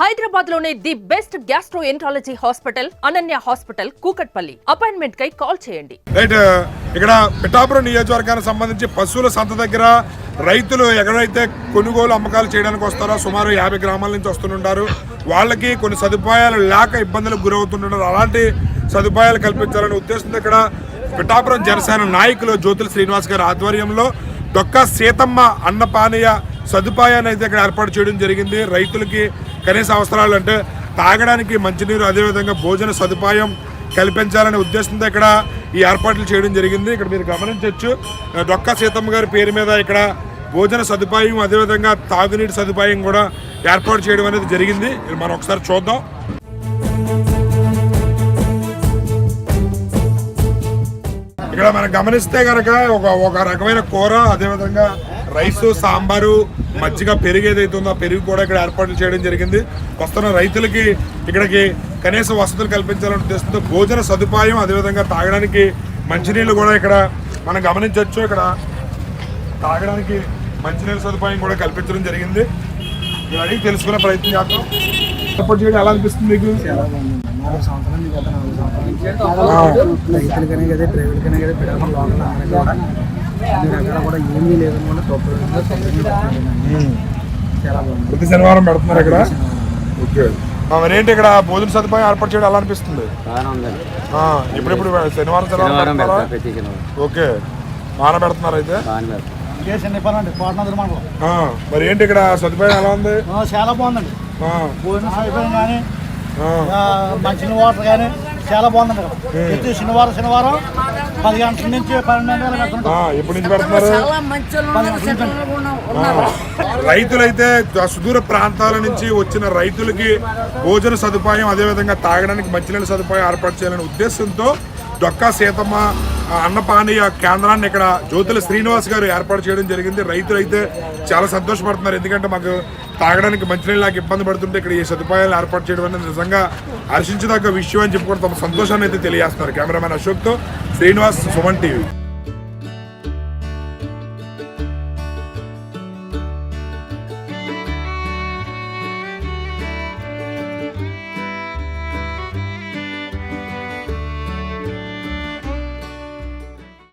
హైదరాబాద్లోనే the best gastroenterology hospital Ananya hospital Kukatpally. Appointment కై call చేయండి. రైట్ ఇక్కడ పిఠాపురం నియోజకవర్గానికి సంబంధించి పశువుల సంత దగ్గర రైతులు ఎక్కడైతే కొనుగోలు అమ్మకాలు చేయడానికి వస్తారో సుమారు యాభై గ్రామాల నుంచి వస్తుంటారు. వాళ్ళకి కొన్ని సదుపాయాలు లేక ఇబ్బందులకు గురవుతుంటారు. అలాంటి సదుపాయాలు కల్పించాలనే ఉద్దేశంతో ఇక్కడ పిఠాపురం జనసేన నాయకులు జ్యోతుల శ్రీనివాస్ గారి ఆధ్వర్యంలో డొక్కా సీతమ్మ అన్నపానీయ సదుపాయాన్ని అయితే ఇక్కడ ఏర్పాటు చేయడం జరిగింది. రైతులకి కనీస అవసరాలు అంటే తాగడానికి మంచినీరు అదేవిధంగా భోజన సదుపాయం కల్పించాలనే ఉద్దేశంతో ఇక్కడ ఈ ఏర్పాట్లు చేయడం జరిగింది. ఇక్కడ మీరు గమనించవచ్చు డొక్కా సీతమ్మ గారి పేరు మీద ఇక్కడ భోజన సదుపాయం అదేవిధంగా తాగునీటి సదుపాయం కూడా ఏర్పాటు చేయడం అనేది జరిగింది. మనం ఒకసారి చూద్దాం. ఇక్కడ మనం గమనిస్తే కనుక ఒక ఒక రకమైన కూర అదేవిధంగా రైస్ సాంబారు మజ్జిగ పెరుగు ఏదైతే ఉందో ఆ పెరుగు కూడా ఇక్కడ ఏర్పాట్లు చేయడం జరిగింది. వస్తున్న రైతులకి ఇక్కడికి కనీస వసతులు కల్పించాలని ఉద్దేశంతో భోజన సదుపాయం అదేవిధంగా తాగడానికి మంచినీళ్ళు కూడా ఇక్కడ మనం గమనించవచ్చు. ఇక్కడ తాగడానికి మంచినీళ్ళ సదుపాయం కూడా కల్పించడం జరిగింది. మీరు అడిగి తెలుసుకునే ప్రయత్నం చేద్దాం. సపోర్ట్ చేయడం ఎలా అనిపిస్తుంది మీకు? రైతులకనే కదా ప్రైవేట్కనే కదా పిల్లలు లోకల్ కూడా అన్ని రకాల కూడా ఏమీ లేదని కూడా గొప్ప విధంగా సొంతంగా పెట్టుకుంటున్నాను. చాలా బాగుంది. ప్రతి శనివారం పెడుతున్నారు ఇక్కడ? ఓకే. ఆ, మరి ఏంటి ఇక్కడ భోజన సదుపాయం ఏర్పాటు చేయడం ఎలా అనిపిస్తుంది? ఇప్పుడిప్పుడు శనివారం ఓకే. బాగా పెడుతున్నారు అయితే? మరి ఏంటి ఇక్కడ సదుపాయం ఎలా ఉంది? ఆ, చాలా బాగుందండి. ఆ, భోజన సౌకర్యం కానీ ఆ, మంచి వాటర్ కానీ చాలా బాగుందండి ఇక్కడ ప్రతి శనివారం శనివారం పది గంటల నుంచి పన్నెండు గంటల ఎప్పటి నుంచి పెడుతున్నారు? రైతులైతే సుదూర ప్రాంతాల నుంచి వచ్చిన రైతులకి భోజన సదుపాయం అదేవిధంగా తాగడానికి మంచినీళ్ళ సదుపాయం ఏర్పాటు చేయాలనే ఉద్దేశంతో డొక్కా సీతమ్మ అన్నపానీయ కేంద్రాన్ని ఇక్కడ జ్యోతుల శ్రీనివాస్ గారు ఏర్పాటు చేయడం జరిగింది. రైతులు అయితే చాలా సంతోషపడుతున్నారు. ఎందుకంటే మాకు తాగడానికి మంచినీళ్ళు నాకు ఇబ్బంది పడుతుంటే ఇక్కడ ఈ సదుపాయాలు ఏర్పాటు చేయడం అనేది నిజంగా హర్షించదగ్గ విషయం అని చెప్పుకుంటే తమ సంతోషాన్ని అయితే తెలియజేస్తున్నారు కెమెరామెన్ అశోక్తో శ్రీనివాస్ సుమన్ టీవీ.